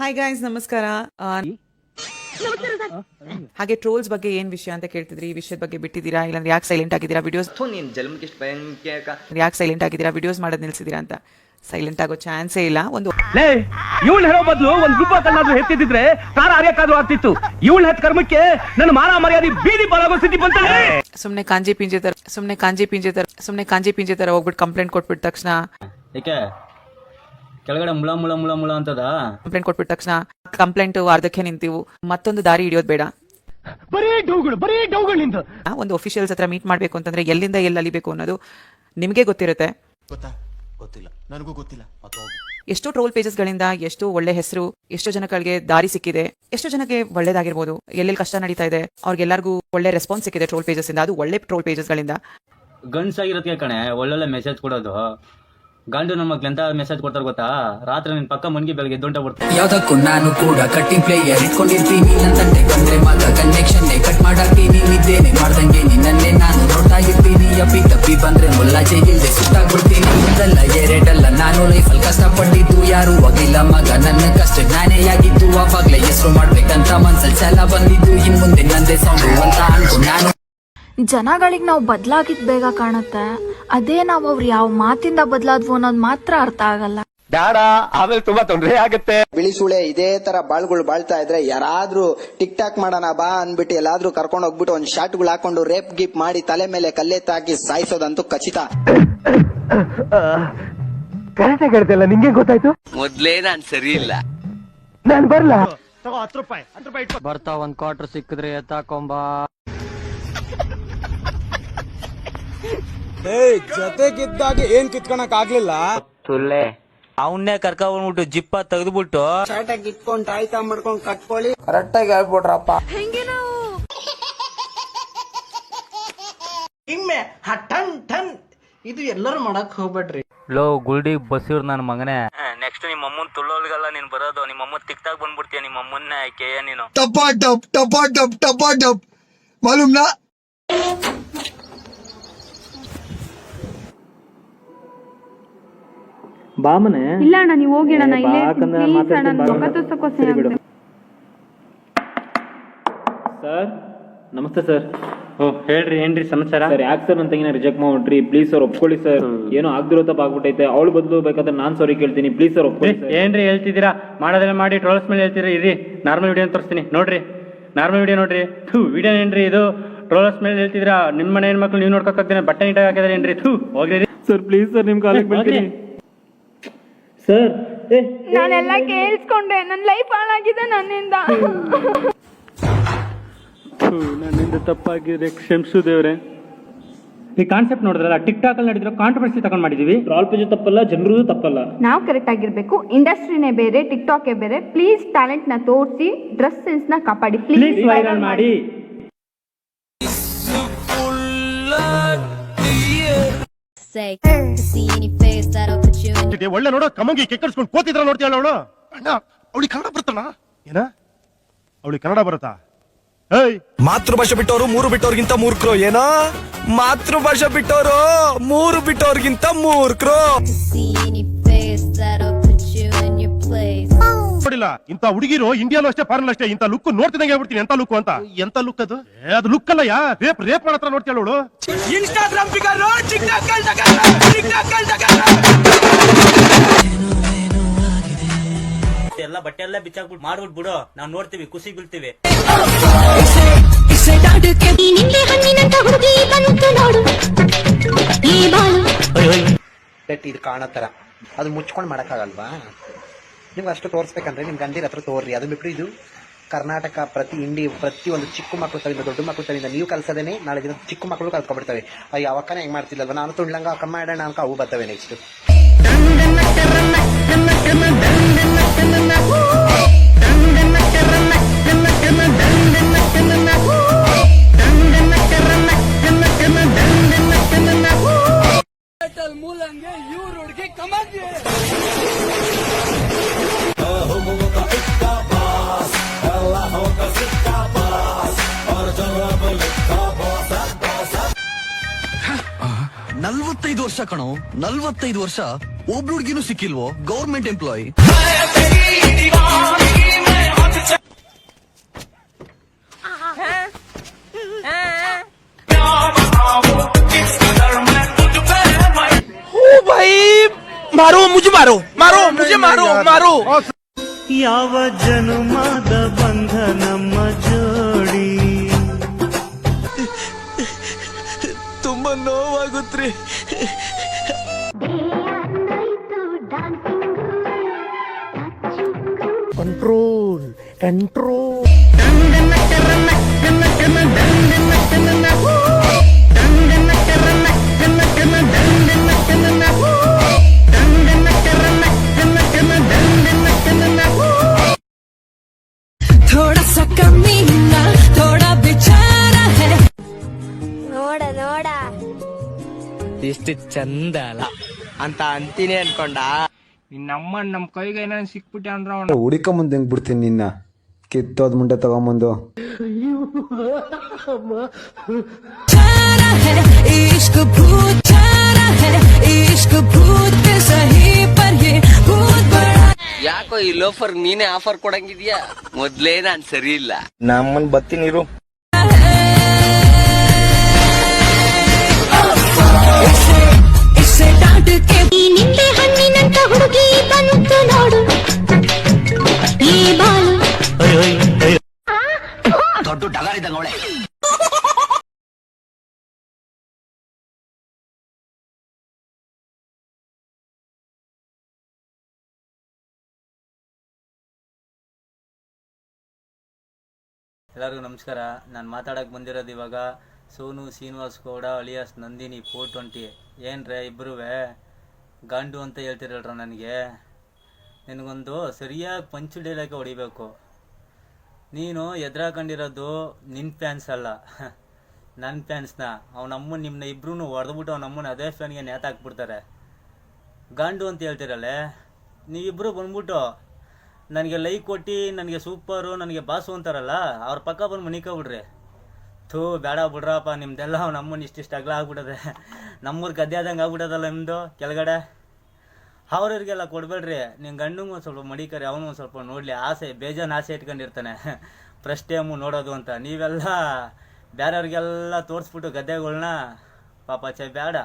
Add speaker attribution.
Speaker 1: Hi guys ನಮಸ್ಕಾರ. ಹಾಗೆ trolls ಬಗ್ಗೆ ಏನ್ ವಿಷಯ ಅಂತ ಕೇಳ್ತಿದ್ರಿ? ಈ ವಿಷಯದ ಬಗ್ಗೆ ಬಿಟ್ಟಿದ್ದೀರಾ? ಇಲ್ಲಾಂದ್ರೆ ಯಾಕೆ ಸೈಲೆಂಟ್ ಆಗಿದ್ದೀರಾ ವಿಡಿಯೋಸ್
Speaker 2: ನೀನ್ ಜನ್ಮಕ್ಕೆ ಭಯಂಕರ
Speaker 1: ಯಾಕೆ ಸೈಲೆಂಟ್ ಆಗಿದ್ದೀರಾ? ವಿಡಿಯೋಸ್ ಮಾಡೋದು ನಿಲ್ಸಿದ್ದೀರಾ ಅಂತ. ಸೈಲೆಂಟ್ ಆಗೋ ಚಾನ್ಸೇ ಇಲ್ಲ. ಒಂದು
Speaker 3: ಲೇ ಇವಳು ಹೇಳೋ ಬದಲು ಒಂದ್ ರೂಪಾಯಿ ಕಲ್ಲಾದ್ರೂ ಹೆತ್ತಿದ್ರೆ ತಾರ ಅರಿಯಕ್ಕಾದ್ರೂ ಆಗ್ತಿತ್ತು. ಇವಳು ಹೆತ್ ಕರ್ಮಕ್ಕೆ ನನ್ನ ಮಾನ ಮರ್ಯಾದೆ ಬೀದಿ ಬಾಲಾಗೋ ಸ್ಥಿತಿ ಬಂತ
Speaker 1: ಸುಮ್ನೆ ಕಾಂಜಿ ಪಿಂಜೆ ತರ ಸುಮ್ನೆ ಕಾಂಜಿ ಪಿಂಜೆ ತರ ಸುಮ್ನೆ ಕಾಂಜಿ ಪಿಂಜೆ ತರ ಹೋಗ್ಬಿಟ್ಟು ಕಂಪ್ಲೇಂಟ್ ಕೊಟ್ಬಿಟ್ಟ ತಕ್ಷಣ.
Speaker 4: ಏಕೆ? ಕೆಳಗಡೆ ಮುಳ ಮುಳ ಮುಳ ಮುಳ ಅಂತದ?
Speaker 1: ಕಂಪ್ಲೇಂಟ್ ಕೊಟ್ಬಿಟ್ಟ ತಕ್ಷಣ ಕಂಪ್ಲೇಂಟ್ ಅರ್ಧಕ್ಕೆ ನಿಂತೀವು. ಮತ್ತೊಂದು ದಾರಿ ಹಿಡಿಯೋದು ಬೇಡ.
Speaker 3: ಬರೀ ಡೌಗಳು ಬರೀ ಡೌಗಳಿಂದ.
Speaker 1: ಆ, ಒಂದು ಅಫಿಷಿಯಲ್ಸ್ ಹತ್ರ ಮೀಟ್ ಮಾಡಬೇಕು ಅಂತಂದ್ರೆ ಎಲ್ಲಿಂದ ಎಲ್ಲಿ ಅಲಿಬೇಕು ಅನ್ನೋದು ನಿಮಗೆ ಗೊತ್ತಿರುತ್ತೆ.
Speaker 5: ಗೊತ್ತಾ? ಗೊತ್ತಿಲ್ಲ. ನನಗೂ ಗೊತ್ತಿಲ್ಲ. ಮತ್ತೆ ಹೋಗು.
Speaker 1: ಎಷ್ಟೋ ಟ್ರೋಲ್ ಪೇಜಸ್ಗಳಿಂದ ಎಷ್ಟೋ ಒಳ್ಳೆ ಹೆಸರು ಎಷ್ಟೋ ಜನಗಳಿಗೆ ದಾರಿ ಸಿಕ್ಕಿದೆ. ಎಷ್ಟೋ ಜನಕ್ಕೆ ಒಳ್ಳೇದಾಗಿರ್ಬೋದು. ಎಲ್ಲೆಲ್ಲಿ ಕಷ್ಟ ನಡೀತಾ ಇದೆ ಅವ್ರಿಗೆಲ್ಲರಿಗೂ ಒಳ್ಳೆ ರೆಸ್ಪಾನ್ಸ್ ಸಿಕ್ಕಿದೆ ಟ್ರೋಲ್ ಪೇಜಸ್ ಇಂದ ಅದು ಒಳ್ಳೆ ಟ್ರೋಲ್ ಪೇಜಸ್ಗಳಿಂದ
Speaker 4: ಗಂಡ್ಸ್ ಆಗಿರೋದಕ್ಕೆ ಕಣೆ ಒಳ್ಳೊಳ್ಳೆ ಮೆಸೇಜ್ ಕೊಡೋದು. ಗಂಡು ನಮ್ಮ ಎಂತ ಮೆಸೇಜ್ ಕೊಡ್ತಾರೆ ಗೊತ್ತಾ? ರಾತ್ರಿ ನಿನ್ ಪಕ್ಕ ಮುನ್ಗಿ ಬೆಳಗ್ಗೆ ದೊಡ್ಡ ಬರ್ತಾರೆ
Speaker 6: ಯಾವ್ದಕ್ಕೂ ನಾನು ಕೂಡ ಕಟ್ಟಿಂಗ್ ಪ್ಲೇಯರ್ ಇಟ್ಕೊಂಡಿರ್ತೀನಿ. ನನ್ನ ತಂಟೆ ಬಂದ್ರೆ ಮಾತ್ರ ಕನೆಕ್ಷನ್ ಕಟ್ ಮಾಡಾಕ್ತೀನಿ. ನಿದ್ದೇನೆ ಮಾಡ್ದಂಗೆ ನಿನ್ನನ್ನೇ ನಾನು ನೋಡ್ತಾ ಇರ್ತೀನಿ. ಅಪ್ಪಿ ತಪ್ಪಿ ಬಂದ್ರೆ ಮುಲ್ಲಾಚೆ ಇಲ್ದೆ ಸುತ್ತಾಗ್ಬಿಡ್ತೀನಿ. ಒಂದಲ್ಲ ಎರಡಲ್ಲ ನಾನು ಲೈಫಲ್ಲಿ ಕಷ್ಟಪಟ್ಟಿದ್ದು ಯಾರು ಹೋಗಿಲ್ಲ ಮಗ. ನನ್ನ ಕಷ್ಟ ನಾನೇ ಆಗಿದ್ದು ಅವಾಗ್ಲೇ ಹೆಸರು ಮಾಡ್ಬೇಕಂತ ಮನ್ಸಲ್ಲಿ ಸಲ ಬಂದಿದ್ದು. ಇನ್ ಮುಂದೆ ನಂದೇ ಸೌಂಡು ಅಂತ ಅನ್ಕೊಂಡು ನಾನು
Speaker 7: ಜನಗಳಿಗೆ ನಾವು ಬದಲಾಗಿದ್ ಬೇಗ ಕಾಣುತ್ತೆ. ಅದೇ ನಾವು ಅವ್ರು ಯಾವ ಮಾತಿಂದ ಬದಲಾದ್ವು ಅನ್ನೋದು ಮಾತ್ರ ಅರ್ಥ ಆಗಲ್ಲ.
Speaker 3: ಬೇಡ ಆಮೇಲೆ ತುಂಬಾ ತೊಂದರೆ ಆಗುತ್ತೆ.
Speaker 8: ಬಿಳಿ ಸುಳೆ ಇದೇ ತರ ಬಾಳ್ಗಳು ಬಾಳ್ತಾ ಇದ್ರೆ ಯಾರಾದ್ರೂ ಟಿಕ್ ಟಾಕ್ ಮಾಡೋಣ ಬಾ ಅನ್ಬಿಟ್ಟು ಎಲ್ಲಾದ್ರೂ ಕರ್ಕೊಂಡು ಹೋಗ್ಬಿಟ್ಟು ಒಂದ್ ಶಾಟ್ಗಳು ಹಾಕೊಂಡು ರೇಪ್ ಗಿಪ್ ಮಾಡಿ ತಲೆ ಮೇಲೆ ಕಲ್ಲೆತ್ತಾಕಿ ಸಾಯಿಸೋದಂತೂ ಖಚಿತ.
Speaker 3: ಹೇಳ್ತಿಲ್ಲ ನಿಂಗೆ ಗೊತ್ತಾಯ್ತು?
Speaker 2: ಮೊದ್ಲೇ ನಾನ್ ಸರಿ ಇಲ್ಲ.
Speaker 3: ನಾನು ಬರ್ಲಾ?
Speaker 4: ಬರ್ತಾ ಒಂದ್ ಕ್ವಾರ್ಟರ್ ಸಿಕ್ಕಿದ್ರೆ ಎತ್ತಾಕೊಂಬ.
Speaker 9: ಜೊತೆಗಿದ್ದಾಗ ಏನ್ ಕಿತ್ಕೊಳಕ್ ಆಗ್ಲಿಲ್ಲ?
Speaker 4: ಸುಳ್ಳೆ ಅವನ್ನೇ ಕರ್ಕೊಂಡ್ಬಿಟ್ಟು ಜಿಪ್ಪ ತೆಗೆದ್ಬಿಟ್ಟು.
Speaker 8: ಇಟ್ಕೊಂಡ್ ತಾಯ್ತ ಮಾಡ್ಕೊಂಡ್ ಕಟ್ಕೊಳ್ಳಿ.
Speaker 4: ಲೋ ಗುಲ್ಡಿ ಬಸ್ಸಿರ್ ನನ್ನ ಮಗನೇ. ನೆಕ್ಸ್ಟ್ ನಿಮ್ಮ ಅಮ್ಮನ್ ತುಳ್ಳೋಲ್ಗಲ್ಲ ನೀನ್ ಬರೋದು. ನಿಮ್ಮ ಅಮ್ಮ ತಿಕ್ತಾಗ ಬಂದ್ಬಿಡ್ತೀಯ ನಿಮ್ಮ ಅಮ್ಮನ್ನ ಕೇಯ ನೀನು?
Speaker 9: ಟಪಾ ಟಪ್ ಟಪಾ ಟಪ್ ಟಪಾ ಟಪ್ ಮಾಲೂಮ್
Speaker 3: ಬಾಮನೆ?
Speaker 7: ಇಲ್ಲ ಅಣ್ಣ ನೀವು ಹೋಗಿ ಅಣ್ಣ ಇಲ್ಲೇ ಪ್ಲೀಸ್ ಅಣ್ಣ ಮುಖ ತೋರ್ಸಕ್ಕೋಸ್ಕರ
Speaker 10: ಸರ್ ನಮಸ್ತೆ ಸರ್. ಓ ಹೇಳ್ರಿ ಏನ್ರಿ ಸಮಾಚಾರ? ಸರ್ ಯಾಕೆ ಸರ್ ನನ್ನ ತಂಗಿನ ರಿಜೆಕ್ಟ್ ಮಾಡ್ಬಿಟ್ರಿ. ಪ್ಲೀಸ್ ಸರ್ ಒಪ್ಕೊಳ್ಳಿ ಸರ್. ಏನೋ ಆಗ್ದಿರೋ ತಪ್ಪ ಆಗ್ಬಿಟ್ಟೈತೆ ಅವಳು ಬದಲು ಬೇಕಾದ್ರೆ ನಾನ್ ಸಾರಿ ಕೇಳ್ತೀನಿ. ಪ್ಲೀಸ್ ಸರ್ ಒಪ್ಕೊಳ್ಳಿ ಏನ್ರಿ ಹೇಳ್ತಿದ್ದೀರಾ? ಮಾಡೋದ್ರೆ ಮಾಡಿ ಟ್ರೋಲ್ಸ್ ಮೇಲೆ ಹೇಳ್ತೀರಾ ಇರಿ ನಾರ್ಮಲ್ ವಿಡಿಯೋ ತೋರಿಸ್ತೀನಿ. ನೋಡ್ರಿ ನಾರ್ಮಲ್ ವಿಡಿಯೋ ನೋಡ್ರಿ. ಥೂ ವಿಡಿಯೋ ಏನ್ರಿ ಇದು? ಟ್ರೋಲ್ಸ್ ಮೇಲೆ ಹೇಳ್ತಿದ್ದೀರಾ? ನಿಮ್ಮ ಮನೆ ಹೆಣ್ಮಕ್ಳು ನೀವು ನೋಡ್ಕೊಕ್ಕಾಗ್ತೀನಿ ಬಟ್ಟೆ ನೀಟಾಗಿ ಹಾಕಿದ್ರೆ ಏನ್ರಿ? ಥೂ ಹೋಗ್ರಿ. ಸರ್ ಪ್ಲೀಸ್ ಸರ್ ನಿಮ್ ಕಾಲಿಗೆ ಬೀಳ್ತೀನಿ. ಸರ್?
Speaker 7: ನಾನೆಲ್ಲ ಕೇಳಿಸ್ಕೊಂಡೆ. ನನ್ನ ಲೈಫ್ ಹಾಳಾಗಿದೆ ನನ್ನಿಂದ.
Speaker 10: ನನ್ನಿಂದ ತಪ್ಪಾಗಿದೆ. ಕ್ಷಮಿಸು ದೇವ್ರೆ ಈ ಕಾನ್ಸೆಪ್ಟ್ ನೋಡಿದ್ರಲ್ಲ ಟಿಕ್ ಟಾಕ್ ಅಲ್ಲಿ ನಡೆದಿರೋ ಕಾಂಟ್ರವರ್ಸಿ ತಗೊಂಡ್ ಮಾಡಿದೀವಿ. ಟ್ರಾಲ್ ಪೇಜ್ ತಪ್ಪಲ್ಲ ಜನರದು ತಪ್ಪಲ್ಲ.
Speaker 7: ನಾವು ಕರೆಕ್ಟ್ ಆಗಿರ್ಬೇಕು. ಇಂಡಸ್ಟ್ರಿನೇ ಬೇರೆ ಟಿಕ್ ಟಾಕೇ ಬೇರೆ. ಪ್ಲೀಸ್ ಟ್ಯಾಲೆಂಟ್ನ ತೋರಿಸಿ ಡ್ರೆಸ್ ಸೆನ್ಸ್ನ ಕಾಪಾಡಿ.
Speaker 10: ಪ್ಲೀಸ್ ವೈರಲ್ ಮಾಡಿ.
Speaker 11: Say see any face that'll put you in
Speaker 3: ಒಳ್ಳೆ ನೋಡೋ ಕಮಂಗಿ ಕೆಕ್ಕರ್ಸ್ಕೊಂಡು ಕೂತಿದ್ರ ನೋಡ್ತೀಯಲ್ಲ ಅವಳು?
Speaker 9: ಅಣ್ಣ ಅವಳಿಗೆ ಕನ್ನಡ ಬರ್ತಣ್ಣ
Speaker 3: ಏನ? ಅವಳಿಗೆ ಕನ್ನಡ ಬರುತ್ತಾ? ಏಯ್!
Speaker 9: ಮಾತೃಭಾಷೆ ಬಿಟ್ಟವರು ಮೂರು ಬಿಟ್ಟವ್ರಿಗಿಂತ ಮೂರ್ಖರು ಏನೋ? ಮಾತೃಭಾಷೆ ಬಿಟ್ಟವರು ಮೂರು ಬಿಟ್ಟವ್ರಿಗಿಂತ ಮೂರ್ಖರು
Speaker 11: see any
Speaker 3: ನೋಡಿಲ್ಲ ಇಂತ ಹುಡುಗಿರು ಇಂಡಿಯಾಲು ಅಷ್ಟೇ ಫಾರಿನ್ ಅಷ್ಟೇ. ಇಂತ ಲುಕ್ ನೋಡ್ತಿದಂಗೆ ಹೇಳ್ಬಿಡ್ತೀನಿ ಎಂತ ಲುಕ್ ಅಂತ. ಎಂತ ಲುಕ್ ಅದು? ಏ, ಅದು ಲುಕ್ ಅಲ್ಲ ಯಾ ರೇಪ್ ರೇಪ್ ಮಾಡತ್ರ ನೋಡ್ತೀಯ ಅವಳು.
Speaker 9: ಇನ್ಸ್ಟಾಗ್ರಾಮ್ ಫಿಗರ್
Speaker 4: ಎಲ್ಲ ಬಟ್ಟೆ ಎಲ್ಲ ಬಿಚ್ಚಾಕ್ಬಿಟ್ಟು ಮಾಡ್ಬಿಟ್ಟು ಬಿಡು. ನಾವ್ ನೋಡ್ತೀವಿ ಖುಷಿ ಬೀಳ್ತೀವಿ.
Speaker 11: ನಿಂಬೆ ಹಣ್ಣಿನಂತ ಹುಡುಗಿ ಬಂತು ನೋಡು ಈ ಬಾಳು
Speaker 8: ಇದು ಕಾಣೋ ಅದು ಮುಚ್ಕೊಂಡು ಮಾಡಕ್ಕಾಗಲ್ವಾ? ನಿಮ್ಗೆ ಅಷ್ಟು ತೋರಿಸ್ಬೇಕಂದ್ರೆ ನಿಮ್ಗೆ ಗಂಡಿರ ಹತ್ರ ತೋರ್ರಿ. ಅದು ಬಿಟ್ಟು ಇದು ಕರ್ನಾಟಕ ಪ್ರತಿ ಇಂಡಿ ಪ್ರತಿ ಒಂದು ಚಿಕ್ಕ ಮಕ್ಕಳು ತವಿಂದ ದೊಡ್ಡ ಮಕ್ಕಳು ತವಿಂದ ನೀವು ಕಲ್ಸದೇನೆ ನಾಳೆ ದಿನ ಚಿಕ್ಕ ಮಕ್ಕಳು ಕಲ್ತ್ಕೊಬಿಡ್ತವೆ ಅಯ್ಯ, ಅವಕ್ಕನೇ ಹೆಂಗ್ ಮಾಡ್ತಿಲ್ಲಲ್ವ ನಾನು ತುಂಡ್ಲಂಗ ಅಕ್ಕ ಮಾಡೋಣ ಅನ್ಕ ಅವು ಬರ್ತವೆ ನೆಕ್ಸ್ಟ್
Speaker 6: ಮೂವತ್ತೈದು ವರ್ಷ ಕಣೋ ನಲ್ವತ್ತೈದು ವರ್ಷ ಒಬ್ಳುಡ್ಗಿನೂ ಸಿಕ್ಕಿಲ್ವೋ ಗೌರ್ಮೆಂಟ್ ಎಂಪ್ಲಾಯಿ
Speaker 9: मारो
Speaker 8: मुझे मारो
Speaker 6: मारो मुझे मारो मारो याव जन्मा
Speaker 11: കൺട്രോൾ കൺട്രോൾ
Speaker 9: ಇಷ್ಟು ಚಂದ ಅಲ್ಲ ಅಂತ ಅಂತೀನಿ ಅನ್ಕೊಂಡ
Speaker 3: ನಿನ್ನ ನಮ್ಮ ನಮ್ ಕೈಗೆ ಏನೇನು ಸಿಕ್ಬಿಟ್ಟೆ ಅಂದ್ರೆ
Speaker 5: ಅವನು ಮುಂದೆ ಹೆಂಗ್ ಬಿಡ್ತೀನಿ ನಿನ್ನ? ಕಿತ್ತೋದ್ ಮುಂಡೆ ತಗೊಂಬಂದು.
Speaker 2: ಯಾಕೋ ಈ ಲೋಫರ್ ನೀನೇ ಆಫರ್ ಕೊಡಂಗಿದ್ಯಾ? ಮೊದ್ಲೇ ನಾನ್ ಸರಿ ಇಲ್ಲ.
Speaker 9: ನಮ್ಮನ್
Speaker 11: ಬತ್ತೀನಿ ಇರು ಹುಡುಗಿ ಬಂತು ನೋಡು. ಈ ಬಾಳು.
Speaker 2: ದೊಡ್ಡ ಅವಳೆ
Speaker 4: ಎಲ್ಲರಿಗೂ ನಮಸ್ಕಾರ. ನಾನು ಮಾತಾಡಕ್ಕೆ ಬಂದಿರೋದು ಇವಾಗ Sonu Srinivas Gowda alias Nandini four twenty. ಏನ್ರೇ ಇಬ್ಬರೂ ಗಂಡು ಅಂತ ಹೇಳ್ತಿರಲ್ರ ನನಗೆ? ನಿನಗೊಂದು ಸರಿಯಾಗಿ ಪಂಚು ಡೈಲಾಗೆ ಹೊಡಿಬೇಕು. ನೀನು ಎದುರಾಕೊಂಡಿರೋದು ನಿನ್ನ ಫ್ಯಾನ್ಸ್ ಅಲ್ಲ. ನನ್ನ ಫ್ಯಾನ್ಸ್ನ ಅವನಮ್ಮನ ನಿಮ್ಮನ್ನ ಇಬ್ರು ಹೊಡೆದ್ಬಿಟ್ಟು ಅವನಮ್ಮನ ಅದೇ ಫ್ಯಾನ್ಗೆ ನೇತಾಕ್ಬಿಡ್ತಾರೆ ಗಂಡು ಅಂತ ಹೇಳ್ತಿರಲ್ಲೇ? ನೀವಿಬ್ಬರು ಬಂದ್ಬಿಟ್ಟು ನನಗೆ ಲೈಕ್ ಕೊಟ್ಟು, ನನಗೆ ಸೂಪರು ನನಗೆ ಬಾಸು ಅಂತಾರಲ್ಲ, ಅವ್ರ ಪಕ್ಕ ಬಂದು ಮನಿಕೋಬಿಡ್ರಿ ಥೂ, ಬೇಡ ಬಿಡ್ರಪ್ಪ, ನಿಮ್ದೆಲ್ಲ ನಮ್ಮನ್ನ ಇಷ್ಟಿಷ್ಟು ಅಗಲ ಆಗ್ಬಿಟ್ಟದೆ ನಮ್ಮೂರು ಗದ್ದೆ ಆದಂಗೆ ಆಗ್ಬಿಡೋದಲ್ಲ ನಿಮ್ಮದು ಕೆಳಗಡೆ? ಅವ್ರವ್ರಿಗೆಲ್ಲ ಕೊಡಬೇಡ್ರಿ. ನಿಮ್ಮ ಗಂಡಂಗೆ ಒಂದು ಸ್ವಲ್ಪ ಮಡಿಕರಿ, ಅವನು ಒಂದು ಸ್ವಲ್ಪ ನೋಡಲಿ, ಆಸೆ, ಬೇಜಾನ್ ಆಸೆ ಇಟ್ಕೊಂಡಿರ್ತಾನೆ. ಫಸ್ಟ್ ಟೈಮು ನೋಡೋದು ಅಂತ. ನೀವೆಲ್ಲ ಬೇರೆಯವ್ರಿಗೆಲ್ಲ ತೋರಿಸ್ಬಿಟ್ಟು ಗದ್ದೆಗಳನ್ನ ಪಾಪ ಚೆ ಬೇಡ.